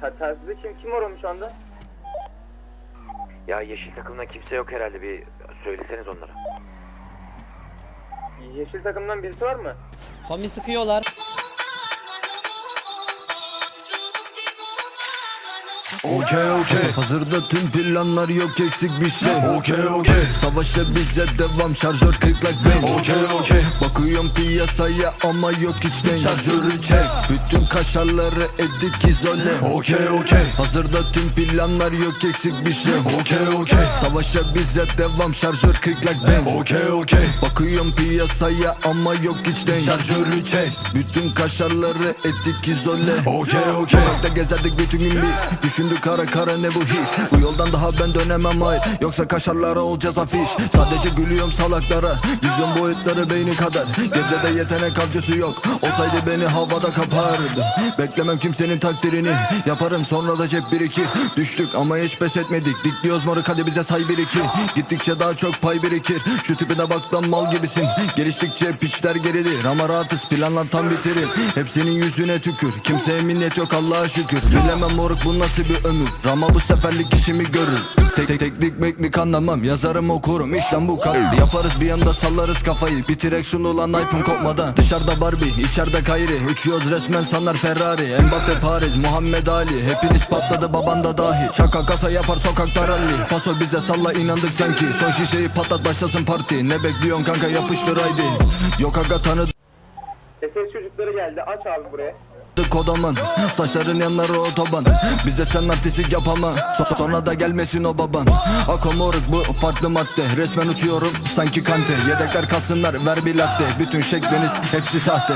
Ter- Terside kim kim var onun şu anda? Ya yeşil takımdan kimse yok herhalde bir söyleseniz onlara. Yeşil takımdan birisi var mı? Homi sıkıyorlar. Okey okey. Hazırda tüm planlar yok eksik bir şey. Okey okey. Savaşa bize devam şarjör kırklak bang Okey okey. Bakıyorum piyasaya ama yok hiç denk. Şarjörü çek. Bütün kaşarları edik izole. Okey okey. Hazırda tüm planlar yok eksik bir şey. Okey okey. Savaşa bize devam şarjör kırklak bang Okey okey. Bakıyorum piyasaya ama yok hiç denk. Şarjörü çek. Bütün kaşarları edik izole. Okey okey. Sokakta gezerdik bütün gün biz Düşündük kara kara ne bu his Bu yoldan daha ben dönemem hayır Yoksa kaşarlara olacağız afiş. Sadece gülüyorum salaklara. Vizyon boyutları beyni kadar. Gebze'de yetenek avcısı yok. Olsaydı beni havada kapardı. Beklemem kimsenin takdirini. Yaparım sonra da cep birikir Düştük ama hiç pes etmedik. Dikliyoruz moruk hadi bize say bir iki. Gittikçe daha çok pay birikir. Şu tipine bak lan mal gibisin. Geliştikçe piçler geridir Ama rahatız. Planlar tam bitirir. Hepsinin yüzüne tükür. Kimseye minnet yok Allah'a şükür. Bilemem moruk bu nasıl bir ömür. Ama bu seferlik işimi görür. Tek tek teknik meknik anlamam Yazarım okurum. İşlem bu kadar. Yaparız bir anda sallarız kafayı. Bitirek şunu lan iPhone kopmadan. Dışarıda Barbie içeride Kayri Uçuyoruz resmen sanlar Ferrari. Mbappe Paris Muhammed Ali. Hepiniz patladı baban da dahil Şaka kasa yapar sokakta rally. Paso bize salla inandık sanki. Son şişeyi patlat başlasın parti. Ne bekliyorsun kanka yapıştır haydi. Yok aga tanıdık SS çocukları geldi. Aç abi buraya. Kodaman Saçların yanları otoban. Bize sen artistik yapama. So- Sonra da gelmesin o baban. Akomoruk bu farklı madde. Resmen uçuyorum sanki kante. Yedekler kalsınlar ver bir latte. Bütün şekliniz hepsi sahte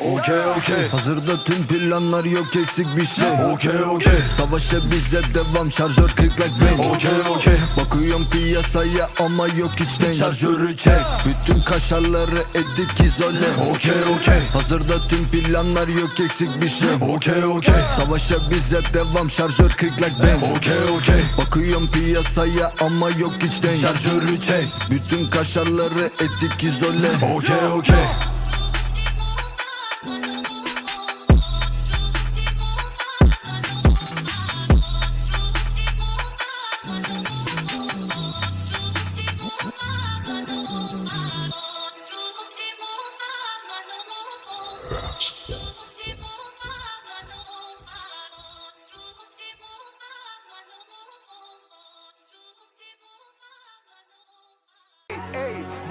Okey okey. Hazırda tüm planlar yok eksik bir şey. Okey okey. Savaşa bize devam şarjör kırklak bang Okey okey. Bakıyorum piyasaya ama yok hiç denk. Şarjörü çek. Bütün kaşarları edik izole. Okey okey. Hazırda tüm planlar yok eksik bir şey. Okey okey. Savaşa bize devam şarjör kırklak bang Okey okey. Bakıyorum piyasaya ama yok hiç denk. Şarjörü çek. Bütün kaşarları edik izole. Okey okey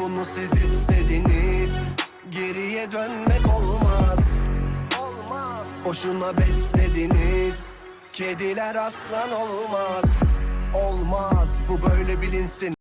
Bunu siz istediniz. Geriye dönmek olmaz. Boşuna beslediniz. Kediler aslan olmaz. Olmaz. Bu böyle bilinsin